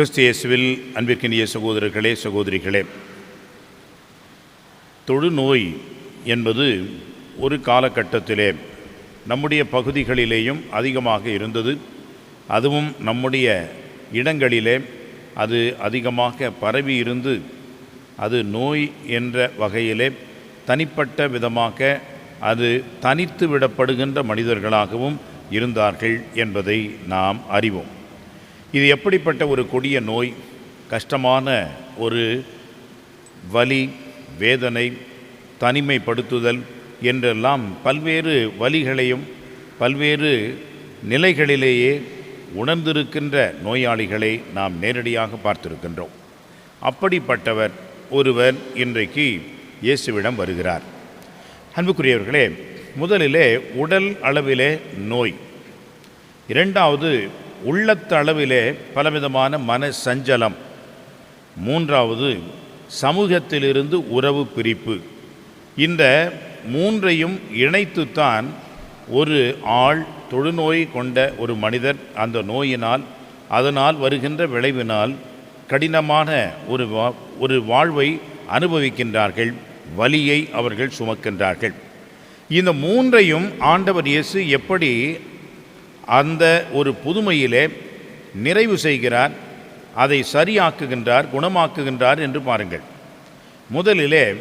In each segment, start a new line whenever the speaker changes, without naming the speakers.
கிறிஸ்து இயேசுவில் அன்பிற்கினிய சகோதரர்களே சகோதரிகளே. தொழுநோய் என்பது ஒரு காலகட்டத்திலே நம்முடைய பகுதிகளிலேயும் அதிகமாக இருந்தது. அதுவும் நம்முடைய இடங்களிலே அது அதிகமாக பரவி இருந்து அது நோய் என்ற வகையிலே தனிப்பட்ட விதமாக அது தனித்து விடப்படுகின்ற மனிதர்களாகவும் இருந்தார்கள் என்பதை நாம் அறிவோம். இது எப்படிப்பட்ட ஒரு கொடிய நோய்? கஷ்டமான ஒரு வலி வேதனை தனிமைப்படுத்துதல் என்றெல்லாம் பல்வேறு வலிகளையும் பல்வேறு நிலைகளிலேயே உணர்ந்திருக்கின்ற நோயாளிகளை நாம் நேரடியாக பார்த்திருக்கின்றோம். அப்படிப்பட்டவர் ஒருவர் இன்றைக்கு இயேசுவிடம் வருகிறார். அன்புக்குரியவர்களே முதலிலே உடல் அளவிலே நோய் இரண்டாவது உள்ளத்த அளவிலே பலவிதமான மன சஞ்சலம். மூன்றாவது சமூகத்திலிருந்து உறவு பிரிப்பு. இந்த மூன்றையும் இணைத்துத்தான் ஒரு ஆள் தொழுநோய் கொண்ட ஒரு மனிதர் அந்த நோயினால் அதனால் வருகின்ற விளைவினால் கடினமான ஒரு வா ஒரு வாழ்வை அனுபவிக்கின்றார்கள் வலியை அவர்கள் சுமக்கின்றார்கள். இந்த மூன்றையும் ஆண்டவர் இயேசு எப்படி அந்த ஒரு புதுமையிலே நிறைவு செய்கிறார் அதை சரியாக்குகின்றார் குணமாக்குகின்றார் என்று பாருங்கள். முதலிலே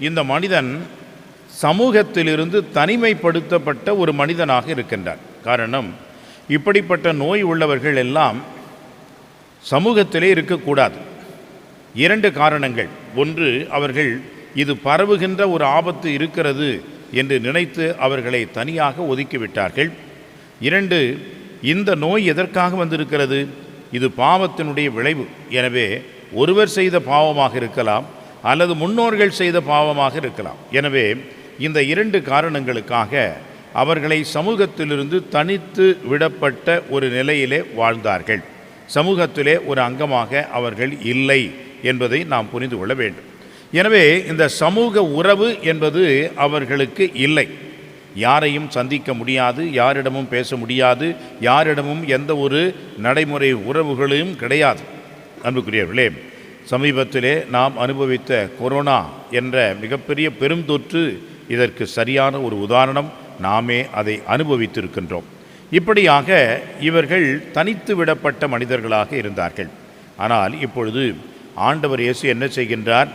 இந்த மனிதன் சமூகத்திலிருந்து தனிமைப்படுத்தப்பட்ட ஒரு மனிதனாக இருக்கின்றார். காரணம் இப்படிப்பட்ட நோய் உள்ளவர்கள் எல்லாம் சமூகத்திலே இருக்கக்கூடாது. இரண்டு காரணங்கள். ஒன்று அவர்கள் இது பரவுகின்ற ஒரு ஆபத்து இருக்கிறது என்று நினைத்து அவர்களை தனியாக ஒதுக்கிவிட்டார்கள் இரண்டு இந்த நோய் எதற்காக வந்திருக்கிறது? இது பாவத்தினுடைய விளைவு. எனவே ஒருவர் செய்த பாவமாக இருக்கலாம் அல்லது முன்னோர்கள் செய்த பாவமாக இருக்கலாம். எனவே இந்த இரண்டு காரணங்களுக்காக அவர்களை சமூகத்திலிருந்து தனித்து விடப்பட்ட ஒரு நிலையிலே வாழ்ந்தார்கள். சமூகத்திலே ஒரு அங்கமாக அவர்கள் இல்லை என்பதை நாம் புரிந்து கொள்ள வேண்டும். எனவே இந்த சமூக உறவு என்பது அவர்களுக்கு இல்லை. யாரையும் சந்திக்க முடியாது யாரிடமும் பேச முடியாது யாரிடமும் எந்த ஒரு நடைமுறை உறவுகளையும் கிடையாது. அன்புக்குரியவர்களே சமீபத்திலே நாம் அனுபவித்த கொரோனா என்ற மிகப்பெரிய பெருந்தொற்று இதற்கு சரியான ஒரு உதாரணம் நாமே அதை அனுபவித்திருக்கின்றோம். இப்படியாக இவர்கள் தனித்து விடப்பட்ட மனிதர்களாக இருந்தார்கள். ஆனால் இப்பொழுது ஆண்டவர் இயேசு என்ன செய்கின்றார்?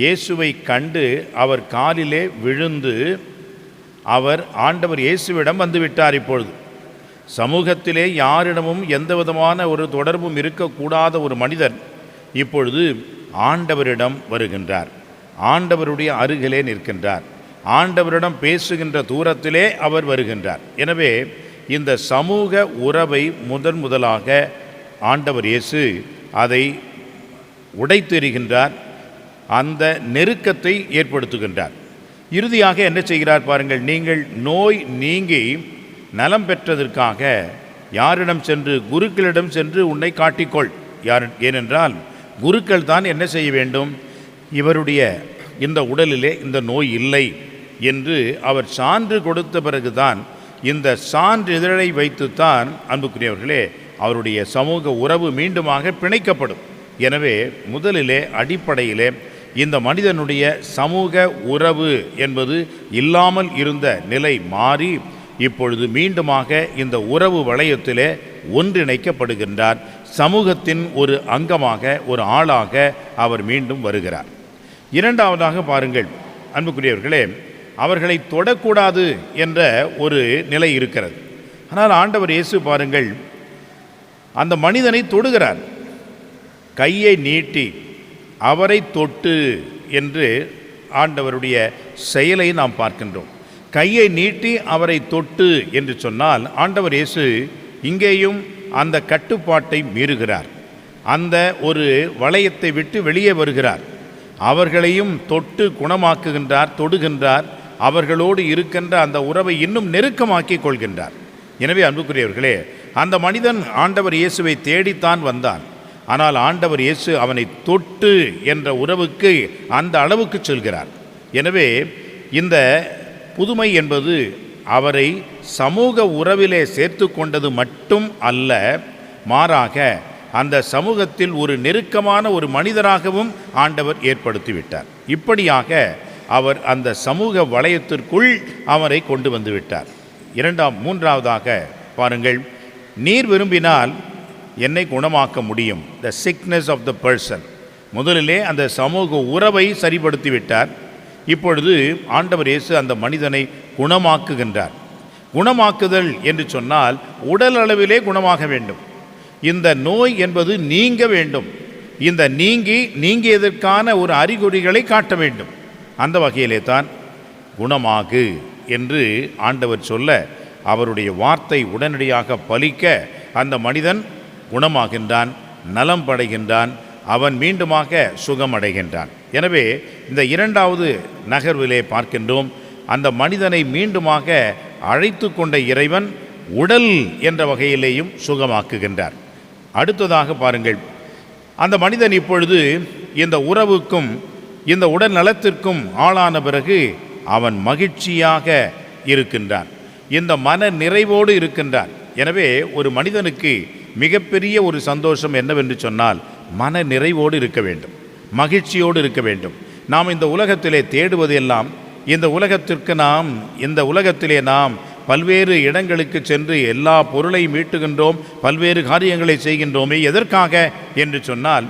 இயேசுவை கண்டு அவர் காலிலே விழுந்து அவர் ஆண்டவர் இயேசுவிடம் வந்துவிட்டார் இப்பொழுது. சமூகத்திலே யாரிடமும் எந்த விதமான ஒரு தொடர்பும் இருக்கக்கூடாத ஒரு மனிதர் இப்பொழுது ஆண்டவரிடம் வருகின்றார். ஆண்டவருடைய அருகிலே நிற்கின்றார். ஆண்டவரிடம் பேசுகின்ற தூரத்திலே அவர் வருகின்றார். எனவே இந்த சமூக உறவை முதன் முதலாக ஆண்டவர் இயேசு அதை உடைத்தெறிகின்றார். அந்த நெருக்கத்தை ஏற்படுத்துகின்றார். இறுதியாக என்ன செய்கிறார் பாருங்கள் நீங்கள் நோய் நீங்கி நலம் பெற்றதற்காக யாரிடம் சென்று குருக்களிடம் சென்று உன்னை காட்டிக்கொள். யார் ஏனென்றால் குருக்கள் தான் என்ன செய்ய வேண்டும்? இவருடைய இந்த உடலிலே இந்த நோய் இல்லை என்று அவர் சான்று கொடுத்த பிறகுதான் இந்த சான்றிதழை வைத்துத்தான் அன்புக்குரியவர்களே அவருடைய சமூக உறவு மீண்டுமாக பிணைக்கப்படும். எனவே முதலிலே அடிப்படையிலே இந்த மனிதனுடைய சமூக உறவு என்பது இல்லாமல் இருந்த நிலை மாறி இப்பொழுது மீண்டுமாக இந்த உறவு வளையத்திலே ஒன்றிணைக்கப்படுகின்றார். சமூகத்தின் ஒரு அங்கமாக ஒரு ஆளாக அவர் மீண்டும் வருகிறார். இரண்டாவதாக பாருங்கள் அன்புக்குரியவர்களே அவர்களை தொடக்கூடாது என்ற ஒரு நிலை இருக்கிறது. ஆனால் ஆண்டவர் இயேசு பாருங்கள் அந்த மனிதனை தொடுகிறார். கையை நீட்டி அவரை தொட்டு என்று ஆண்டவருடைய செயலை நாம் பார்க்கின்றோம். கையை நீட்டி அவரை தொட்டு என்று சொன்னால் ஆண்டவர் இயேசு இங்கேயும் அந்த கட்டுப்பாட்டை மீறுகிறார். அந்த ஒரு வளையத்தை விட்டு வெளியே வருகிறார். அவர்களையும் தொட்டு குணமாக்குகின்றார் தொடுகின்றார். அவர்களோடு இருக்கின்ற அந்த உறவை இன்னும் நெருக்கமாக்கி கொள்கின்றார். எனவே அன்புக்குரியவர்களே அந்த மனிதன் ஆண்டவர் இயேசுவை தேடித்தான் வந்தான். ஆனால் ஆண்டவர் இயேசு அவனை தொட்டு என்ற உறவுக்கு அந்த அளவுக்கு செல்கிறார். எனவே இந்த புதுமை என்பது அவரை சமூக உறவிலே சேர்த்து கொண்டது மட்டும் அல்ல மாறாக அந்த சமூகத்தில் ஒரு நெருக்கமான ஒரு மனிதராகவும் ஆண்டவர் ஏற்படுத்திவிட்டார். இப்படியாக அவர் அந்த சமூக வளையத்திற்குள் அவரை கொண்டு வந்துவிட்டார் இரண்டாம் மூன்றாவதாக பாருங்கள் நீர் விரும்பினால் என்னை குணமாக்க முடியும். The sickness of the person முதலிலே அந்த சமூக உறவை சரிப்படுத்தி விட்டார் இப்பொழுது ஆண்டவர் இயேசு அந்த மனிதனை குணமாக்குகின்றார். குணமாக்குதல் என்று சொன்னால் உடல் அளவிலே குணமாக வேண்டும். இந்த நோய் என்பது நீங்க வேண்டும். இந்த நீங்கி நீங்கியதற்கான ஒரு அறிகுறிகளை காட்ட வேண்டும். அந்த வகையிலே தான் குணமாகு என்று ஆண்டவர் சொல்ல அவருடைய வார்த்தை உடனடியாக பலிக்க அந்த மனிதன் குணமாகின்றான் நலம் படைகின்றான் அவன் மீண்டுமாக சுகமடைகின்றான். எனவே இந்த இரண்டாவது நகர்விலே பார்க்கின்றோம் அந்த மனிதனை மீண்டுமாக அழைத்து கொண்ட இறைவன் உடல் என்ற வகையிலேயும் சுகமாக்குகின்றார். அடுத்ததாக பாருங்கள் அந்த மனிதன் இப்பொழுது இந்த உறவுக்கும் இந்த உடல் நலத்திற்கும் ஆளான பிறகு அவன் மகிழ்ச்சியாக இருக்கின்றான். இந்த மன நிறைவோடு இருக்கின்றான். எனவே ஒரு மனிதனுக்கு மிகப்பெரிய ஒரு சந்தோஷம் என்னவென்று சொன்னால் மன நிறைவோடு இருக்க வேண்டும் மகிழ்ச்சியோடு இருக்க வேண்டும். நாம் இந்த உலகத்திலே தேடுவது எல்லாம் இந்த உலகத்திற்கு நாம் இந்த உலகத்திலே நாம் பல்வேறு இடங்களுக்கு சென்று எல்லா பொருளையும் மீட்டுகின்றோம் பல்வேறு காரியங்களை செய்கின்றோமே எதற்காக என்று சொன்னால்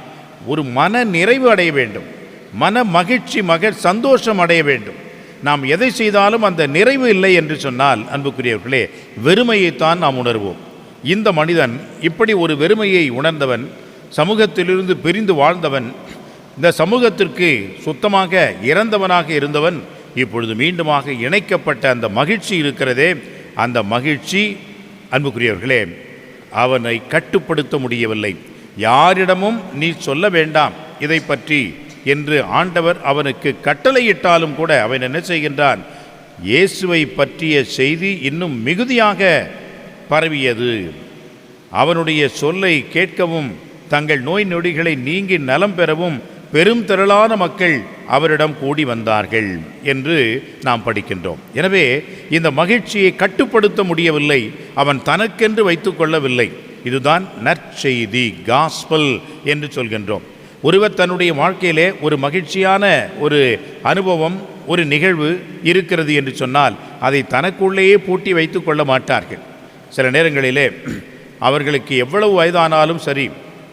ஒரு மன நிறைவு அடைய வேண்டும் மன மகிழ்ச்சி மக சந்தோஷம் அடைய வேண்டும். நாம் எதை செய்தாலும் அந்த நிறைவு இல்லை என்று சொன்னால் அன்புக்குரியவர்களே வெறுமையைத்தான் நாம் உணர்வோம். இந்த மனிதன் இப்படி ஒரு வெறுமையை உணர்ந்தவன் சமூகத்திலிருந்து பிரிந்து வாழ்ந்தவன் இந்த சமூகத்திற்கு சுத்தமாக இறந்தவனாக இருந்தவன் இப்பொழுது மீண்டுமாக இணைக்கப்பட்ட அந்த மகிழ்ச்சி இருக்கிறதே அந்த மகிழ்ச்சி அன்புக்குரியவர்களே அவனை கட்டுப்படுத்த முடியவில்லை. யாரிடமும் நீ சொல்ல வேண்டாம் இதை பற்றி என்று ஆண்டவர் அவனுக்கு கட்டளையிட்டாலும் கூட அவன் என்ன செய்கின்றான்? இயேசுவை பற்றிய செய்தி இன்னும் மிகுதியாக பரவியது. அவனுடைய சொல்லை கேட்கவும் தங்கள் நோய் நொடிகளை நீங்கி நலம் பெறவும் பெரும் திரளான மக்கள் அவரிடம் கூடி வந்தார்கள் என்று நாம் படிக்கின்றோம். எனவே இந்த மகிழ்ச்சியை கட்டுப்படுத்த முடியவில்லை. அவன் தனக்கென்று வைத்துக்கொள்ளவில்லை இதுதான் நற்செய்தி காஸ்பல் என்று சொல்கின்றோம். ஒருவர் தன்னுடைய வாழ்க்கையிலே ஒரு மகிழ்ச்சியான ஒரு அனுபவம் ஒரு நிகழ்வு இருக்கிறது என்று சொன்னால் அதை தனக்குள்ளேயே பூட்டி வைத்து கொள்ள மாட்டார்கள். சில நேரங்களிலே அவர்களுக்கு எவ்வளவு வயதானாலும் சரி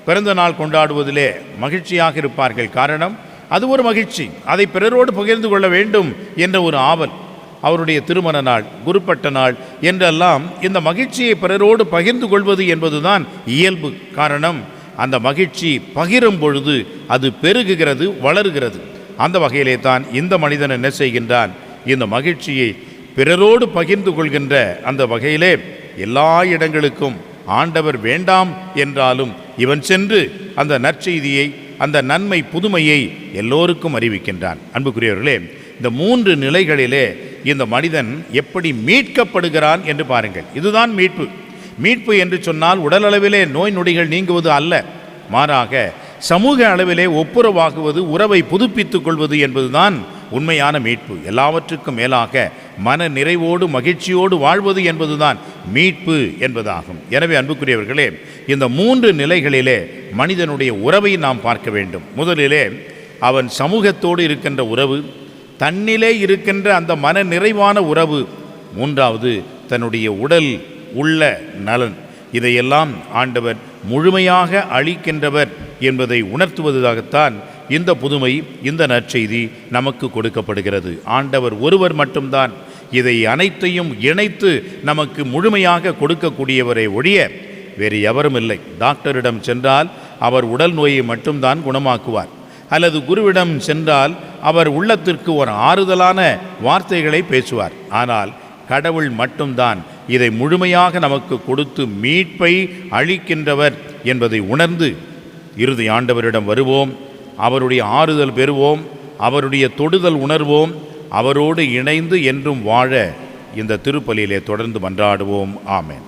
பிறந்த நாள் கொண்டாடுவதிலே மகிழ்ச்சியாக இருப்பார்கள். காரணம் அது ஒரு மகிழ்ச்சி. அதை பிறரோடு பகிர்ந்து கொள்ள வேண்டும் என்ற ஒரு ஆவல். அவருடைய திருமண நாள் குருப்பட்ட நாள் என்றெல்லாம் இந்த மகிழ்ச்சியை பிறரோடு பகிர்ந்து கொள்வது என்பதுதான் இயல்பு. காரணம் அந்த மகிழ்ச்சி பகிரும் பொழுது அது பெருகுகிறது வளருகிறது. அந்த வகையிலே தான் இந்த மனிதன் என்ன செய்கின்றான்? இந்த மகிழ்ச்சியை பிறரோடு பகிர்ந்து கொள்கின்ற அந்த வகையிலே எல்லா இடங்களுக்கும் ஆண்டவர் வேண்டாம் என்றாலும் இவன் சென்று அந்த நற்செய்தியை அந்த நன்மை புதுமையை எல்லோருக்கும் அறிவிக்கின்றான். அன்புக்குரியவர்களே இந்த மூன்று நிலைகளிலே இந்த மனிதன் எப்படி மீட்கப்படுகிறான் என்று பாருங்கள். இதுதான் மீட்பு. மீட்பு என்று சொன்னால் உடலளவிலே நோய் நொடிகள் நீங்குவது அல்ல. மாறாக சமூக அளவிலே ஒப்புரவாகுவது உறவை புதுப்பித்துக் கொள்வது என்பதுதான் உண்மையான மீட்பு எல்லாவற்றுக்கும் மேலாக மன நிறைவோடு மகிழ்ச்சியோடு வாழ்வது என்பதுதான் மீட்பு என்பதாகும். எனவே அன்புக்குரியவர்களே இந்த மூன்று நிலைகளிலே மனிதனுடைய உறவை நாம் பார்க்க வேண்டும். முதலிலே அவன் சமூகத்தோடு இருக்கின்ற உறவு தன்னிலே இருக்கின்ற அந்த மன நிறைவான உறவு மூன்றாவது தன்னுடைய உடல் உள்ள நலன். இதையெல்லாம் ஆண்டவர் முழுமையாக அளிக்கின்றவர் என்பதை உணர்த்துவதாகத்தான் இந்த புதுமை இந்த நற்செய்தி நமக்கு கொடுக்கப்படுகிறது. ஆண்டவர் ஒருவர் மட்டும்தான். இதை அனைத்தையும் இணைத்து நமக்கு முழுமையாக கொடுக்கக்கூடியவரை ஒழிய வேறு எவரும் இல்லை. டாக்டரிடம் சென்றால் அவர் உடல் நோயை மட்டும்தான் குணமாக்குவார். அல்லது குருவிடம் சென்றால் அவர் உள்ளத்திற்கு ஒரு ஆறுதலான வார்த்தைகளை பேசுவார். ஆனால் கடவுள் மட்டும்தான் இதை முழுமையாக நமக்கு கொடுத்து மீட்பை அளிக்கின்றவர் என்பதை உணர்ந்து இறுதி ஆண்டவரிடம் வருவோம். அவருடைய ஆறுதல் பெறுவோம் அவருடைய தொடுதல் உணர்வோம் அவரோடு இணைந்து என்றும் வாழ இந்த திருப்பலியிலே தொடர்ந்து மன்றாடுவோம். ஆமேன்.